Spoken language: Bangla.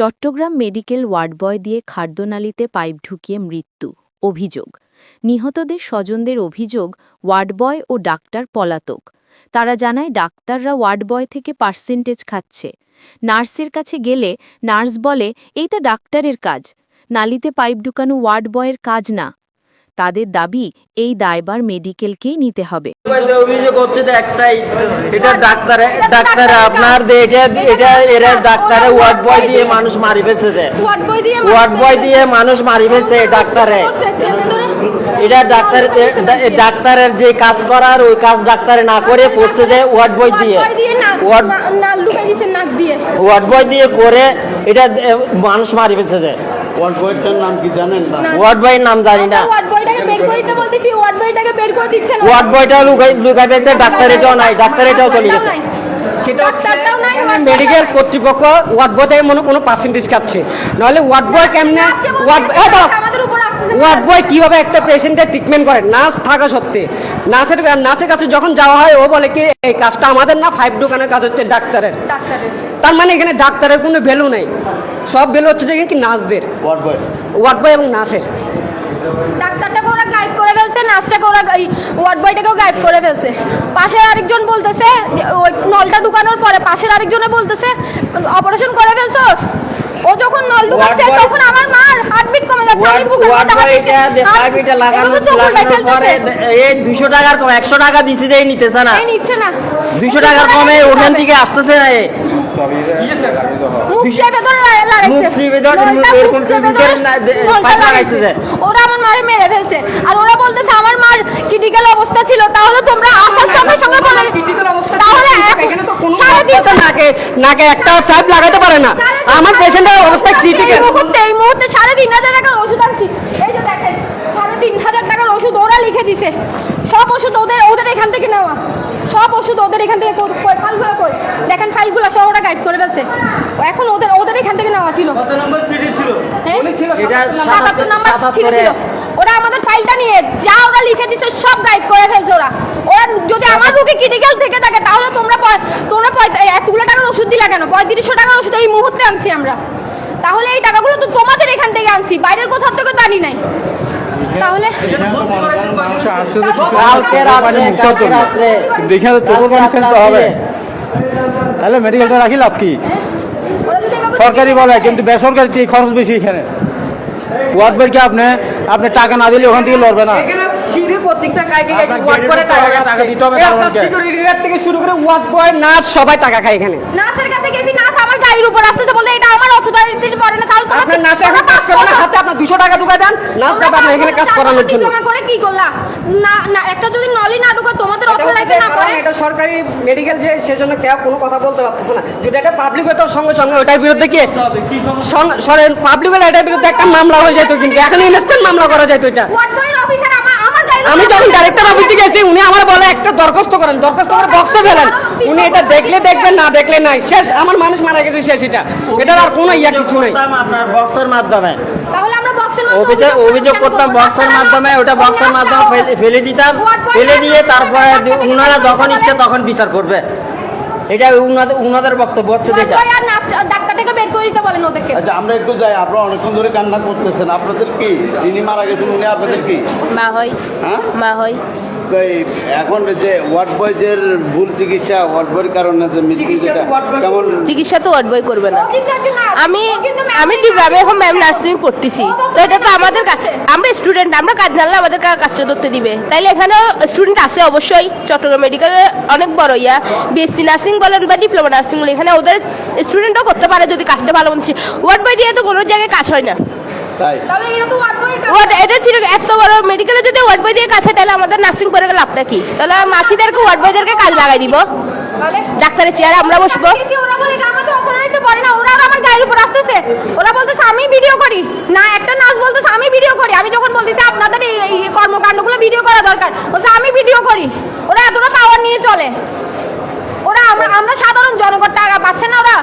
চট্টগ্রাম মেডিকেল ওয়ার্ড বয় দিয়ে খাদ্যনালীতে পাইপ ঢুকিয়ে মৃত্যু, অভিযোগ। নিহতদের স্বজনদের অভিযোগ ওয়ার্ড বয় ও ডাক্তার পলাতক। তারা জানায়, ডাক্তাররা ওয়ার্ড বয় থেকে পার্সেন্টেজ খাচ্ছে। নার্সের কাছে গেলে, নার্স বলে এই তা ডাক্তারের কাজ। নালিতে পাইপ ঢুকানো ওয়ার্ড বয়ের কাজ না। তাদের দাবি এই দায়বার মেডিকেলকেই নিতে হবে। অভিযোগ হচ্ছে যে একটাই এটা ডাক্তারে ডাক্তারে আপনার এটা এটা এরা ডাক্তারে ওয়ার্ড বয় দিয়ে মানুষ মারি ফেলছে। ওয়ার্ড ওয়ার্ড বয় দিয়ে মানুষ মারি ফেলছে ডাক্তারে। এটা ডাক্তার ডাক্তারের যে কাজ করার ওই কাজ ডাক্তারে না করে পড়ছে যে ওয়ার্ড বয় দিয়ে। ওয়ার্ড দিয়ে। বয় দিয়ে করে এটা মানুষ মারি ফেলছে যে। ওয়ার্ড বয়টার নাম কি জানেন ওয়ার্ড বয়ের নাম জানি না। ওয়ার্ড বয়টা লুকাই লুকাই ফেলছে ডাক্তার এটাও নাই ডাক্তার এটাও চলে গেছে। সেটা ডাক্তারটাও নাই ওয়ার্ড মেডিকেল কর্তৃপক্ষ ওয়ার্ড বয় থেকে মনে কোনো পার্সেন্টেজ কাটছে। নাহলে ওয়ার্ড বয় কেমনে ওয়ার্ড বয় কীভাবে একটা পেশেন্টের ট্রিটমেন্ট করে? নার্স থাকা সত্ত্বে। নার্সের নার্সের কাছে যখন যাওয়া হয় ও বলে কি এই কাজটা আমাদের না ফাইভ দোকানের কাজ হচ্ছে ডাক্তারের। ডাক্তারের। তার মানে এখানে ডাক্তারের কোনো ভ্যালু নেই। সব ভ্যালু হচ্ছে যে কি নার্সদের ওয়ার্ড বয় ওয়ার্ড বয় এবং নার্সের ডাক্তারটাকে ওরা গাইড করে ফেলছে নার্সটাকে ওরা এই ওয়ার্ড বয়টাকেও গাইড করে ফেলছে। পাশের আরেকজন বলতেছে ওই নলটা ঢুকানোর পরে পাশের আরেকজনে বলতেছে অপারেশন করে ফেলছোস ও যখন নল ঢুকাচ্ছে তখন আমার মার হার্টবিট কমে যাচ্ছে। আমি মধ্যে বয় এটা পাইপ এটা লাগানো লাগানোর পরে এই দুশো টাকার কম একশো টাকা দিছি দেই নিতেছে না। এই নিচ্ছে না। দুইশো টাকার কমে ওখান থেকে আসতেছে না। মুখ চেপে ধরে লাগাইছে। মুখ চেপে ধরে, লাগাইছে। ওরা আমার মারে মেরে ফেলছে। আর ওরা বলতেছে আমার মার ক্রিটিক্যাল অবস্থা ছিল তাহলে তোমরা আসার সঙ্গে সঙ্গে বলে তাহলে এখানে তো কোনো সাড়ে তিন ডাক্তার নাকে নাকে একটা পাইপ লাগাতে পারে না। আমার পেশেন্টের অবস্থা ক্রিটিক্যাল এই মুহূর্তে এই মুহূর্তে সাড়ে তিন হাজার টাকার ওষুধ আনছি। এই যে দেখেন সাড়ে তিন হাজার টাকার ওষুধ ওরা লিখে দিছে। সব ওষুধ ওদের ওদের এখান থেকে নেওয়া। সব ওষুধ ওদের এখান থেকে কই- ফাইলগুলো কই দেখেন ফাইলগুলো সব ওরা গাইড করে ফেলছে। এখন ওদের ওদের এখান থেকে নেওয়া ছিল। হ্যাঁ? সাতাত্তর নাম্বার ছিল ওরা আমাদের ফাইলটা নিয়ে যা ওরা লিখে দিছে সব গাইড করে ফেলছে ওরা। ওরা যদি আমার রুগী ক্রিটিক্যাল থেকে থাকে তাহলে তোমরা তোমরা এতগুলো টাকার ওষুধ দিলা কেন? পঁয়ত্রিশশো টাকার ওষুধ এই মুহূর্তে আনছি আমরা। তাহলে এই টাকাগুলো তো তোমাদের এখান থেকে আনছি বাইরের কোথাও থেকে তো আনি নাই। তাহলে কালকে রাত্রে কালকে রাত্রে। দেখে তো চোখের পানি ফেলতে হবে। তাহলে মেডিকেলটা রাখি লাভ কি? সরকারি বলে কিন্তু বেসরকারি চেয়ে খরচ বেশি এখানে। ওয়ার্ড বই কি আপনি? আপনি টাকা না দিলে ওখান থেকে লড়বে না। সবাই টাকা খায় এখানে। নার্সের কাছে গেছি নার্স গাড়ির উপর আসতে বলতে এটা আমার অথরিটির পড়ে না তাহলে তোমার আপনার নাচে এখন কাজ করেন না হাতে আপনার দুশো টাকা ঢুকাই দেন নাচ যাবে আপনার এখানে কাজ করানোর জন্য। ডিপ্লোমা করে কি করলা? না না একটা যদি নলি না ঢুকো তোমাদের অথরাইজে না পড়ে? এটা সরকারি মেডিকেল যে সেজন্য কেউ কোনো কথা বলতে পারতেছে না। যদি এটা পাবলিক হতো সঙ্গে সঙ্গে ওটার বিরুদ্ধে কি পাবলিক হলে এটার বিরুদ্ধে একটা মামলা হয়ে যেত কিন্তু এখন ইনস্ট্যান্ট মামলা করা যেত এটা। ওয়ার্ড বয়ের অফিসার আমার আমি যখন ডাইরেক্টর অফিসে গেছি উনি আমার বলে একটা দরখাস্ত করেন। দরখাস্ত করে বক্সে ফেলেন। উনি এটা দেখলে দেখবেন না দেখলে নাই। শেষ আমার মানুষ মারা গেছে শেষ এটা। এটার আর কোনো ইয়া কিছু নেই। আপনার বক্সের মাধ্যমে। তাহলে আমরা বক্সের মধ্যে অভিযোগ অভিযোগ করতাম বক্সের মাধ্যমে ওটা বক্সের মাধ্যমে ফেলে- দিতাম। ফেলে দিয়ে তারপরে উনারা যখন ইচ্ছে তখন বিচার করবে। এটা উনাদের উনাদের বক্তব্য হচ্ছে যেটা বয় নার্স ডাক্তারটাকে বের করে দিতে বলেন ওদেরকে। আচ্ছা আমরা একটু যাই আপনারা অনেকক্ষণ ধরে কান্না করতেছেন। আপনাদের কি? যিনি মারা গেছেন উনি আপনাদের কি? মা হয়। হ্যাঁ? মা হয়। এখন যে ওয়ার্ড বয়দের ভুল চিকিৎসা ওয়ার্ড বয়ের কারণে যে মৃত্যু যেটা কেমন? চিকিৎসা তো ওয়ার্ড বই করবে না। আমি আমি ডিপ্লোমে এখন ম্যাম নার্সিং পড়তেছি তো এটা তো আমাদের কাছে আমরা স্টুডেন্ট আমরা কাজ জানলে আমাদের কাজটা ধরতে দিবে? তাইলে এখানে স্টুডেন্ট আছে অবশ্যই চট্টগ্রাম মেডিকেলে অনেক বড় ইয়া। বিএসসি নার্সিং বলেন বা ডিপ্লোমা নার্সিং বলেন এখানে ওদের স্টুডেন্টও করতে পারে যদি কাজটা ভালো মতো ওয়ার্ড বই দিয়ে তো কোনো জায়গায় কাজ হয় না। এটা তো ওয়ার্ড বয়ের কাজ। ওয়ার্ড এটা ছিল এত বড় মেডিকেলে যদি ওয়ার্ড বই দিয়ে কাজ হয় তাহলে আমাদের নার্সিং করে লাভটা কি তাহলে মাসিদেরকে ওয়ার্ড বয়দেরকে কাজ লাগাই দিব। ডাক্তারের চেয়ারে আমরা বসবো। ওরা বলতেছে আমি ভিডিও করি। না একটা নার্স বলতেছে আমি ভিডিও করি। আমি যখন বলতেছি আপনাদের এই এই কর্মকাণ্ডগুলো ভিডিও করা দরকার। বলছে আমি ভিডিও করি। ওরা এতটা পাওয়ার নিয়ে চলে। ওরা আমরা সাধারণ জনগণ টাকা পাচ্ছে না ওরা।